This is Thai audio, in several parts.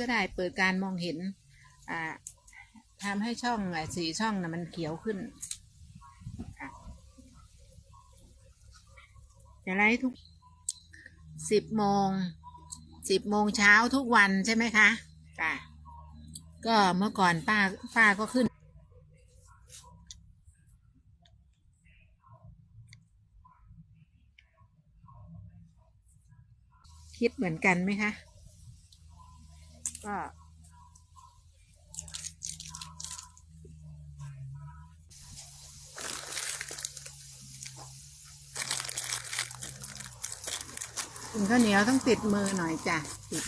ก็ได้เปิดการมองเห็นอ่าทำให้ช่องสีช่องนะมันเขียวขึ้นจะไลฟ์ทุกสิบโมงสิบโมงเช้าทุกวันใช่ไหมคะค่ะ ก็เมื่อก่อนป้าป้าก็ขึ้น คิดเหมือนกันไหมคะ ก็กินข้าวเหนียวต้องติดมือหน่อยจ้ะติด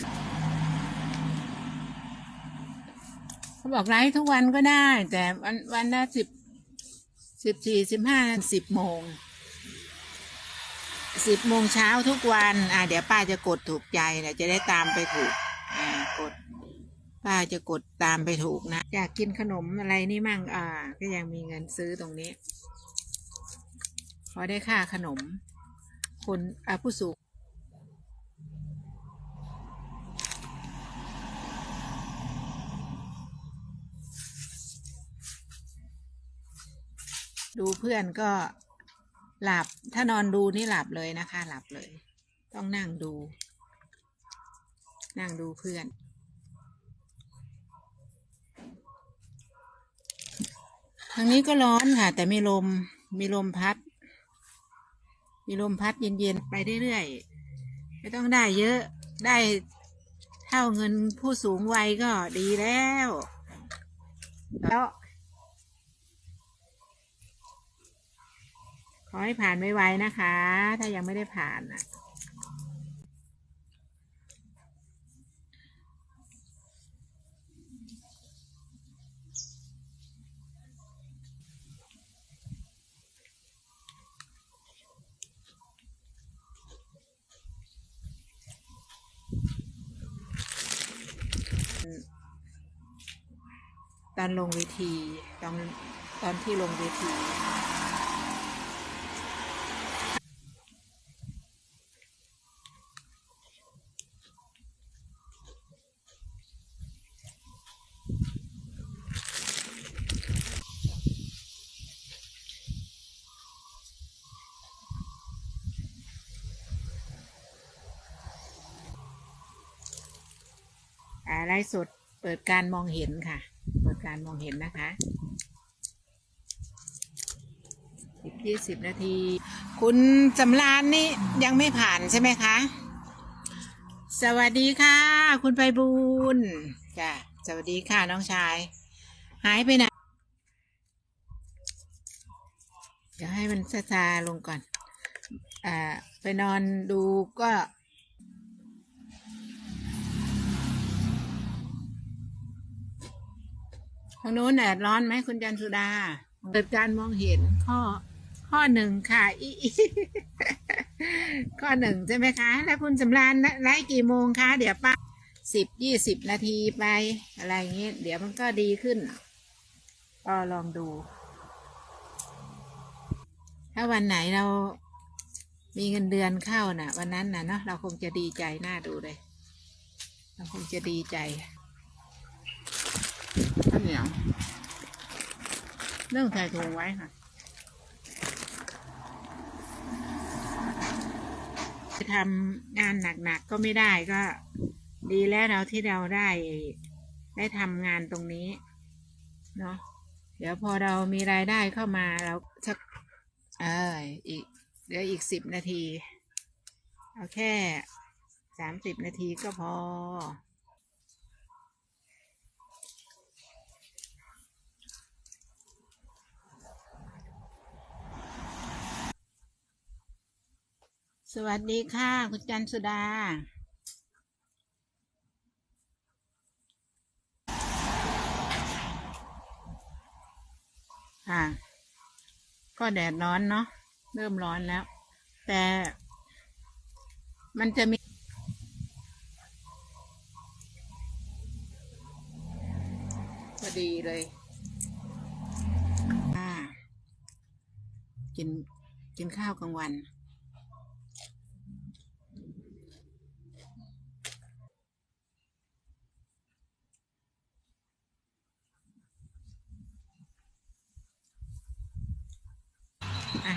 เขาบอกไลฟ์ทุกวันก็ได้ แต่วันวันละสิบสิบสี่สิบห้าสิบโมงสิบโมงเช้าทุกวัน อ่าเดี๋ยวป้าจะกดถูกใจนะจะได้ตามไปถูก อ่ากด ป้าจะกดตามไปถูกนะ อยากกินขนมอะไรนี่มั่งอ่า ก็ยังมีเงินซื้อตรงนี้ พอได้ค่าขนม คนอ่าผู้สูงดูเพื่อนก็หลับ ถ้านอนดูนี่หลับเลยนะคะ หลับเลย ต้องนั่งดู นั่งดูเพื่อน ทางนี้ก็ร้อนค่ะ แต่มีลม มีลมพัด มีลมพัดเย็นๆไปเรื่อยๆ ไม่ต้องได้เยอะ ได้เท่าเงินผู้สูงวัยก็ดีแล้ว แล้ว ขอให้ผ่านไวๆนะคะ ถ้ายังไม่ได้ผ่านนะ ตอนลงเวทีตอนตอนที่ลงเวทีอ่าไลฟ์สดเปิดการมองเห็นค่ะ การมองเห็นนะคะสิบยี่สิบนาที คุณจำรานนี่ยังไม่ผ่านใช่ไหมคะ สวัสดีค่ะ คุณไปบูลจ้ะสวัสดีค่ะน้องชาย หายไปไหนเดี๋ยวให้มันซาซาลงก่อน อ่า ไปนอนดูก็างโน้นแดดร้อนไหมคุณจันสุดา เกิดการมองเห็นข้อ ข้อหนึ่งค่ะอีอีข้อหนึ่งใช่ไหมคะ แล้วคุณสำรานไลฟ์กี่โมงคะ เดี๋ยวป้าสิบยี่สิบนาทีไปอะไรอย่างเงี้ยเดี๋ยวมันก็ดีขึ้นก็ลองดู ถ้าวันไหนเรามีเงินเดือนเข้าน่ะ วันนั้นน่ะเนาะเราคงจะดีใจน่าดูเลย เราคงจะดีใจ ข้าวเหนียวเรื่องใส่ถุงไว้ค่ะจะทำงานหนักๆก็ไม่ได้ก็ ดีแล้วเราที่เราได้ ได้ทำงานตรงนี้เนาะเดี๋ยวพอเรามีรายได้เข้ามาเราสักเอออีกเดี๋ยวอีกสิบนาที เอาแค่สามสิบนาทีก็พอ สวัสดีค่ะ คุณจันสุดา ค่ะ ก็แดดร้อนเนาะเริ่มร้อนแล้ว แต่มันจะมีพอดีเลยอ่ากินกินข้าวกลางวัน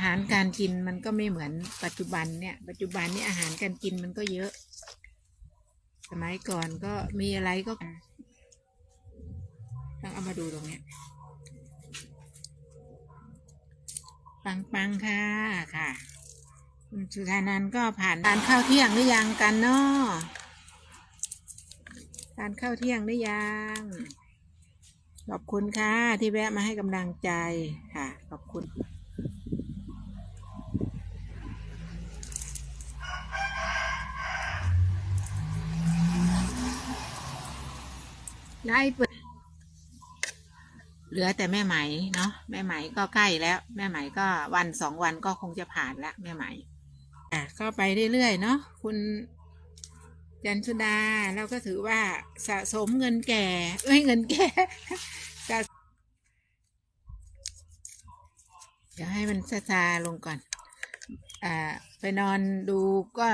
หารการกินมันก็ไม่เหมือนปัจจุบันเนี่ย ปัจจุบันนี้อาหารการกินมันก็เยอะ สมัยก่อนก็มีอะไรก็ต้องเอามาดูตรงเนี้ย ปังปังค่ะค่ะ คุณสุธานันก็ผ่านทานข้าวเที่ยงหรือยังกันเนาะทานข้าวเที่ยงหรือยังขอบคุณค่ะที่แวะมาให้กำลังใจค่ะ ขอบคุณ ได้เปิดเหลือแต่แม่ไหมเนาะแม่ไหมก็ใกล้แล้ว แม่ไหมก็วันสองวันก็คงจะผ่านแล้วแม่ไหมอะก็ไปเรื่อยๆเนาะคุณจันสุดาเราก็ถือว่าสะสมเงินแก่เอ้ยเงินแก่สะเดี๋ยวให้มันซาซาลงก่อน อ่า ไปนอนดูก็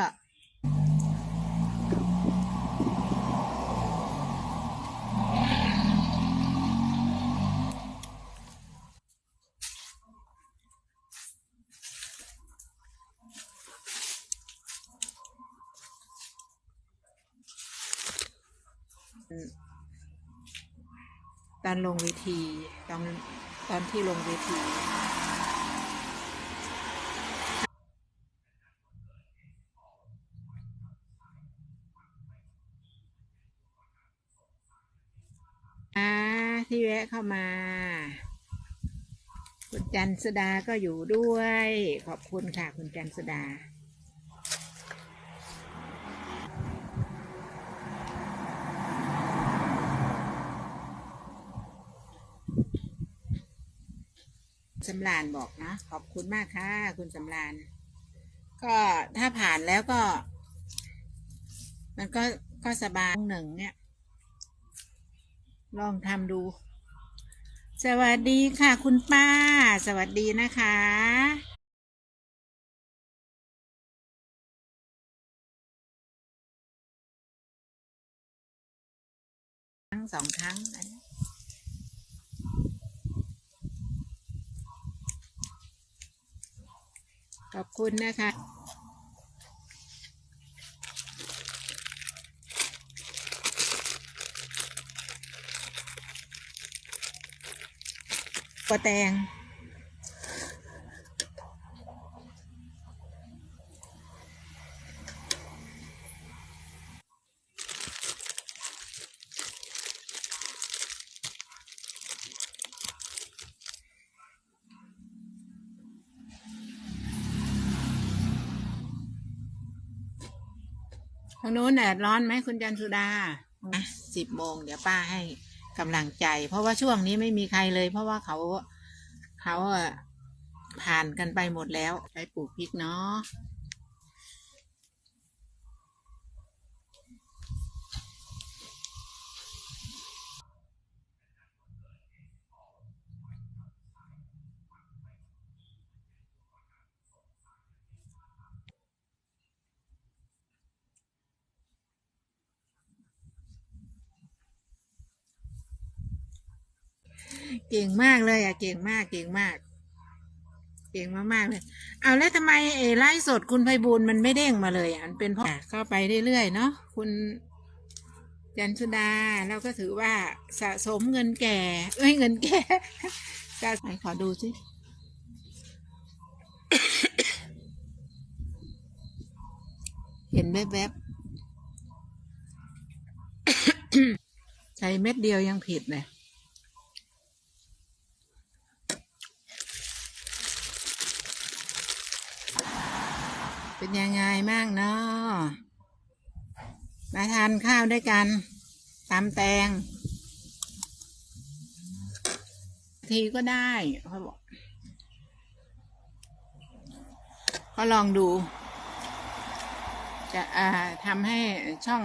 ตอนลงเวทีตอนตอนที่ลงเวทีอ่าที่แวะเข้ามา คุณจันสดาก็อยู่ด้วย ขอบคุณค่ะ คุณจันสดา สำรานบอกนะ ขอบคุณมากค่ะ คุณสำราน ก็ถ้าผ่านแล้วก็ มันก็ก็สบายหนึ่งเนี่ย ลองทำดู สวัสดีค่ะ คุณป้า สวัสดีนะคะทั้งสองครั้งอันนี้ ขอบคุณนะคะกระแตงางนู้นแดดร้อนไหมคุณจันสุดาสิบโมงเดี๋ยวป้าให้กำลังใจ เพราะว่าช่วงนี้ไม่มีใครเลย เพราะว่าเขาเขาอะผ่านกันไปหมดแล้วไปปลูกพริกเนาะ เก่งมากเลยอะเก่งมากเก่งมาก เก่งมากๆเลย เอาแล้วทำไมไอ้ไลฟ์สดคุณไพบูลมันไม่เด้งมาเลยอะมันเป็นเพราะเข้าไปเรื่อยๆเนาะคุณจันสุดาเราก็ถือว่าสะสมเงินแก่ เอ้ยเงินแก่สะไหนขอดูสิเห็นแวบๆใช้เม็ดเดียวยังผิดเลย เป็นยังไงบ้างเนาะมาทานข้าวด้วยกันตำแตง ทีก็ได้เขาบอกก็ลองดู จะอ่าทำให้ช่อง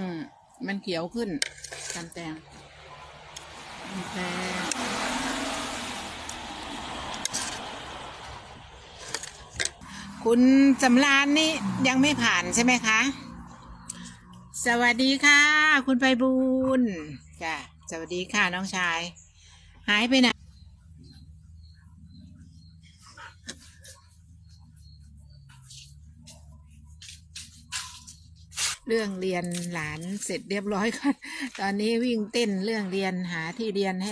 มันเขียวขึ้นตำแตงตำแตง คุณสำรานนี่ยังไม่ผ่านใช่ไหมคะ สวัสดีค่ะ คุณไปบูลจ้ะสวัสดีค่ะน้องชาย หายไปไหนเรื่องเรียนหลานเสร็จเรียบร้อยก่อนตอนนี้วิ่งเต้นเรื่องเรียนหาที่เรียนให้